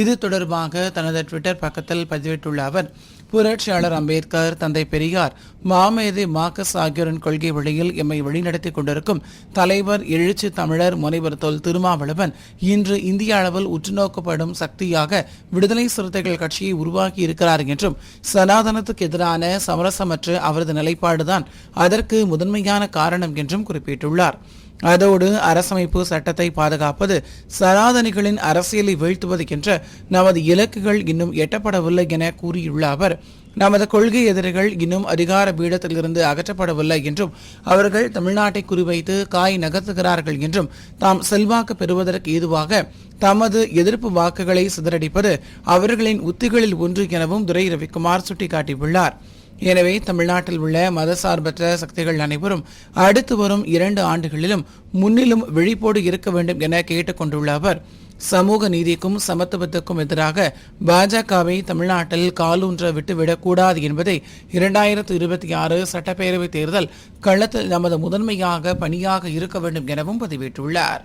இது தொடர்பாக தனது ட்விட்டர் பக்கத்தில் பதிவிட்டுள்ள அவர் புரட்சியாளர் அம்பேத்கர் தந்தை பெரியார் மாமேதை மார்க்கஸ் ஆகியோரின் கொள்கை வழியில் எம்மை வழிநடத்திக் கொண்டிருக்கும் தலைவர் எழுச்சி தமிழர் முனைவர் தொல் திருமாவளவன் இன்று இந்திய அளவில் உற்றுநோக்கப்படும் சக்தியாக விடுதலை சிறுத்தைகள் கட்சியை உருவாக்கி இருக்கிறார் என்றும் சனாதனத்துக்கு எதிரான சமரசமற்ற அவரது நிலைப்பாடுதான் அதற்கு முதன்மையான காரணம் என்றும் குறிப்பிட்டுள்ளார். அதோடு அரசமைப்பு சட்டத்தை பாதுகாப்பது சனாதனிகளின் அரசியலை வீழ்த்துவது என்ற நமது இலக்குகள் இன்னும் எட்டப்படவில்லை என கூறியுள்ள அவர் நமது கொள்கை எதிரிகள் இன்னும் அதிகார பீடத்திலிருந்து அகற்றப்படவில்லை என்றும் அவர்கள் தமிழ்நாட்டை குறிவைத்து காய் நகர்த்துகிறார்கள் என்றும் தாம் செல்வாக்கு பெறுவதற்கு ஏதுவாக தமது எதிர்ப்பு வாக்குகளை சிதறடிப்பது அவர்களின் உத்திகளில் ஒன்று எனவும் துரை ரவிக்குமார் சுட்டிக்காட்டியுள்ளார். எனவே தமிழ்நாட்டில் உள்ள மதசார்பற்ற சக்திகள் அனைவரும் அடுத்து வரும் இரண்டு ஆண்டுகளிலும் முன்னிலும் விழிப்போடு இருக்க வேண்டும் என கேட்டுக்கொண்டுள்ள அவர் சமூக நீதிக்கும் சமத்துவத்துக்கும் எதிராக பாஜகவை தமிழ்நாட்டில் காலூன்ற விட்டுவிடக்கூடாது என்பதை இரண்டாயிரத்து இருபத்தி ஆறு சட்டப்பேரவைத் தேர்தல் களத்தில் நமது முதன்மையாக பணியாக இருக்க வேண்டும் எனவும் பதிவிட்டுள்ளார்